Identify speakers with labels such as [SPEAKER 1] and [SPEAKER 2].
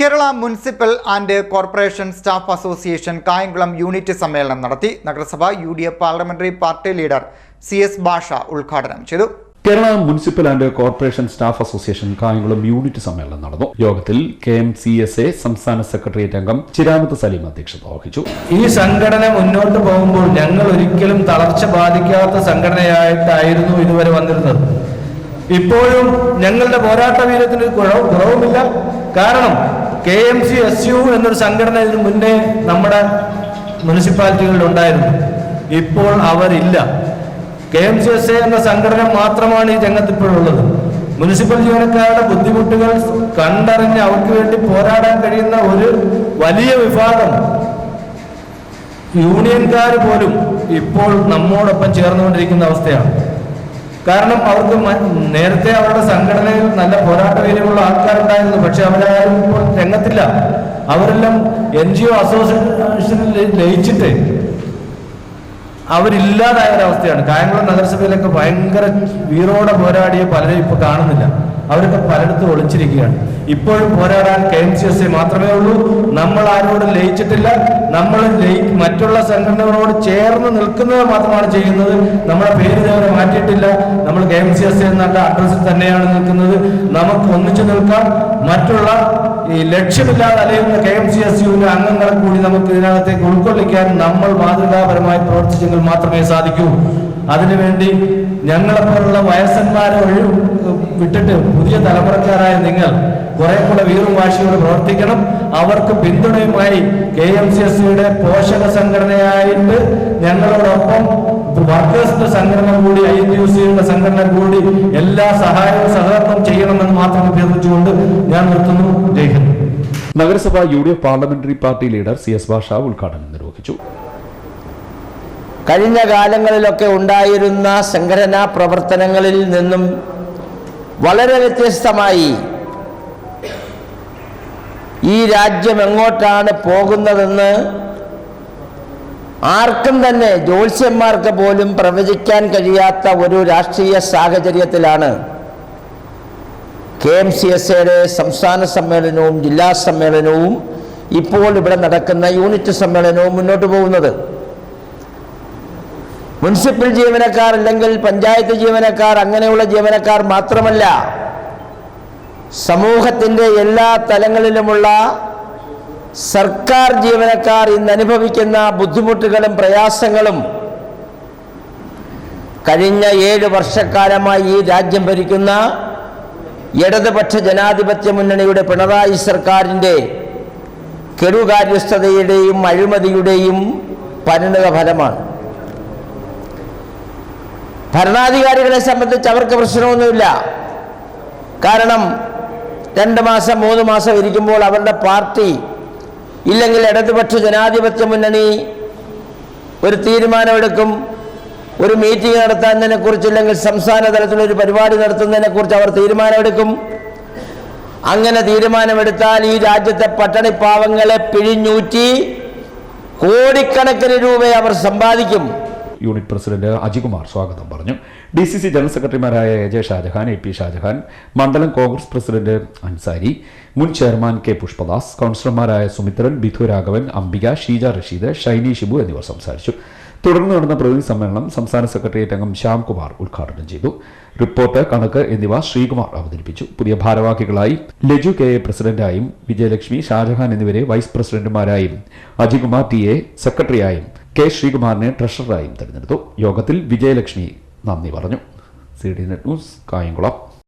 [SPEAKER 1] Kerala municipal and corporation staff association Kayamkulam unit സമ്മേളനം നടത്തി. നഗരസഭ U D F parliamentary party leader C S Basha ഉദ്ഘാടനം ചെയ്തു.
[SPEAKER 2] Kerala municipal and corporation staff association Kayamkulam unit സമ്മേളനം നടന്നു. യോഗത്തിൽ K M C S A സംസ്ഥാന secretariat അംഗം ചിരാമത്ത് സലീം അധ്യക്ഷത വഹിച്ചു.
[SPEAKER 3] ഈ സംഘടന മുന്നോട്ട് പോകുമ്പോൾ ഞങ്ങൾ ഒരിക്കലും തളർച്ച ബാധിക്കാത്ത സംഘടനയായിട്ടായിരുന്നു ഇതുവരെ വന്നിരുന്നത്. ഇപ്പോഴും ഞങ്ങളുടെ പോരാട്ട വീരത്തിന് കുറവുമില്ല. കാരണം K M C S U എന്നൊരു സംഘടന ഇതിനു മുന്നേ നമ്മുടെ മുനിസിപ്പാലിറ്റികളിൽ ഉണ്ടായിരുന്നു. ഇപ്പോൾ അവരില്ല. K M C S A എന്ന സംഘടന മാത്രമാണ് ഈ രംഗത്ത് ഇപ്പോഴുള്ളത് മുനിസിപ്പൽ ജീവനക്കാരുടെ ബുദ്ധിമുട്ടുകൾ കണ്ടറിഞ്ഞ് അവർക്ക് വേണ്ടി പോരാടാൻ കഴിയുന്ന ഒരു വലിയ വിഭാഗം യൂണിയൻകാർ പോലും ഇപ്പോൾ നമ്മോടൊപ്പം ചേർന്നുകൊണ്ടിരിക്കുന്ന അവസ്ഥയാണ്. കാരണം അവർക്ക് നേരത്തെ അവരുടെ സംഘടനയിൽ നല്ല പോരാട്ട വീര്യമുള്ള ആൾക്കാരുണ്ടായിരുന്നു. പക്ഷെ അവരാരും ഇപ്പോൾ രംഗത്തില്ല. അവരെല്ലാം എൻ ജി ഒ അസോസിയേഷനിൽ ലയിച്ചിട്ട് അവരില്ലാതായ ഒരവസ്ഥയാണ്. കായംകുളം നഗരസഭയിലൊക്കെ ഭയങ്കര വീറോടെ പോരാടിയ പലരും ഇപ്പൊ കാണുന്നില്ല. അവരൊക്കെ പലയിടത്തും ഒളിച്ചിരിക്കുകയാണ്. ഇപ്പോഴും പോരാടാൻ K M C S A മാത്രമേ ഉള്ളൂ. നമ്മൾ ആരോടും ലയിച്ചിട്ടില്ല. നമ്മൾ മറ്റുള്ള സംഘടനകളോട് ചേർന്ന് നിൽക്കുന്നത് മാത്രമാണ് ചെയ്യുന്നത്. നമ്മുടെ പേര് ഇതുവരെ മാറ്റിയിട്ടില്ല. നമ്മൾ K M C S A എന്നുള്ള അഡ്രസ്സിൽ തന്നെയാണ് നിൽക്കുന്നത്. നമുക്ക് ഒന്നിച്ചു നിൽക്കാം. മറ്റുള്ള ഈ ലക്ഷ്യമില്ലാതെ അലയുന്ന കെ എം സി എസ് യുവിന്റെ അംഗങ്ങളെ കൂടി നമുക്ക് ഇതിനകത്തേക്ക് ഉൾക്കൊള്ളിക്കാൻ നമ്മൾ മാതൃകാപരമായി പ്രവർത്തിച്ചെങ്കിൽ മാത്രമേ സാധിക്കൂ. അതിനുവേണ്ടി ഞങ്ങളെപ്പോലുള്ള വയസ്സന്മാരെ ഒഴി വിട്ടിട്ട് പുതിയ തലമുറക്കാരായ നിങ്ങൾ കുറെ കൂടെ വീറും വാശിയോട് പ്രവർത്തിക്കണം. അവർക്ക് പിന്തുണയുമായി കെ എം സി എസ് സിയുടെ പോഷക സംഘടനയായിട്ട് ഞങ്ങളോടൊപ്പം വർക്കേഴ്സിന്റെ സംഘടന കൂടി ഐ ടി യു സിയുടെ സംഘടന കൂടി എല്ലാ സഹായവും സഹകരണം ചെയ്യണമെന്ന് മാത്രം അഭ്യർത്ഥിച്ചുകൊണ്ട് ഞാൻ നിർത്തുന്നു. ജയ് ഹിന്ദ്.
[SPEAKER 2] നഗരസഭ U D F parliamentary party leader C S Basha ഉദ്ഘാടനം നിർവഹിച്ചു.
[SPEAKER 4] കഴിഞ്ഞ കാലങ്ങളിലൊക്കെ ഉണ്ടായിരുന്ന സംഘടനാ പ്രവർത്തനങ്ങളിൽ നിന്നും വളരെ വ്യത്യസ്തമായി ഈ രാജ്യം എങ്ങോട്ടാണ് പോകുന്നതെന്ന് ആർക്കും തന്നെ ജ്യോത്സ്യന്മാർക്ക് പോലും പ്രവചിക്കാൻ കഴിയാത്ത ഒരു രാഷ്ട്രീയ സാഹചര്യത്തിലാണ് കെ എം സി എസ് എയുടെ സംസ്ഥാന സമ്മേളനവും ജില്ലാ സമ്മേളനവും ഇപ്പോൾ ഇവിടെ നടക്കുന്ന യൂണിറ്റ് സമ്മേളനവും മുന്നോട്ട് പോകുന്നത്. മുനിസിപ്പൽ ജീവനക്കാർ അല്ലെങ്കിൽ പഞ്ചായത്ത് ജീവനക്കാർ അങ്ങനെയുള്ള ജീവനക്കാർ മാത്രമല്ല സമൂഹത്തിന്റെ എല്ലാ തലങ്ങളിലുമുള്ള സർക്കാർ ജീവനക്കാർ ഇന്ന് അനുഭവിക്കുന്ന ബുദ്ധിമുട്ടുകളും പ്രയാസങ്ങളും കഴിഞ്ഞ ഏഴ് വർഷക്കാലമായി ഈ രാജ്യം ഭരിക്കുന്ന ഇടതുപക്ഷ ജനാധിപത്യ മുന്നണിയുടെ പിണറായി സർക്കാരിന്റെ കെടുകാര്യസ്ഥതയുടെയും അഴിമതിയുടെയും പരിണിത ഫലമാണ് ഭരണാധികാരികളെ സംബന്ധിച്ച് അവർക്ക് പ്രശ്നമൊന്നുമില്ല. കാരണം രണ്ട് മാസം മൂന്ന് മാസം ഇരിക്കുമ്പോൾ അവരുടെ പാർട്ടി ഇല്ലെങ്കിൽ ഇടതുപക്ഷ ജനാധിപത്യ മുന്നണി ഒരു തീരുമാനമെടുക്കും ഒരു മീറ്റിംഗ് നടത്തുന്നതിനെ കുറിച്ചില്ലെങ്കിൽ സംസ്ഥാന തലത്തിലൊരു പരിപാടി നടത്തുന്നതിനെ കുറിച്ച് അവർ തീരുമാനമെടുക്കും. അങ്ങനെ തീരുമാനമെടുത്താൽ ഈ രാജ്യത്തെ പട്ടണിപ്പാവങ്ങളെ പിഴിഞ്ഞൂറ്റി കോടിക്കണക്കിന് രൂപയെ അവർ സമ്പാദിക്കും.
[SPEAKER 2] യൂണിറ്റ് പ്രസിഡന്റ് അജികുമാർ സ്വാഗതം പറഞ്ഞു. ഡി സി സി ജനറൽ സെക്രട്ടറിമാരായ A J Shajahan A P Shajahan മണ്ഡലം കോൺഗ്രസ് പ്രസിഡന്റ് അൻസാരി മുൻ ചെയർമാൻ കെ പുഷ്പദാസ് കൗൺസിലർമാരായ സുമിത്രൻ ബിധു രാഘവൻ അംബിക ഷീജ റഷീദ് ഷൈനി ഷിബു എന്നിവർ സംസാരിച്ചു. തുടർന്ന് നടന്ന പ്രതിനിധി സമ്മേളനം സംസ്ഥാന സെക്രട്ടേറിയറ്റ് അംഗം ശ്യാംകുമാർ ഉദ്ഘാടനം ചെയ്തു. റിപ്പോർട്ട് കണക്ക് എന്നിവ ശ്രീകുമാർ അവതരിപ്പിച്ചു. പുതിയ ഭാരവാഹികളായി ലജു കെ എ പ്രസിഡന്റായും വിജയലക്ഷ്മി ഷാജഹാൻ എന്നിവരെ വൈസ് പ്രസിഡന്റുമാരായും അജികുമാർ ടി എ സെക്രട്ടറിയായും കെ ശ്രീകുമാറിനെ ട്രഷററായും തെരഞ്ഞെടുത്തു. യോഗത്തിൽ വിജയലക്ഷ്മി നന്ദി പറഞ്ഞു. C D net news Kayamkulam.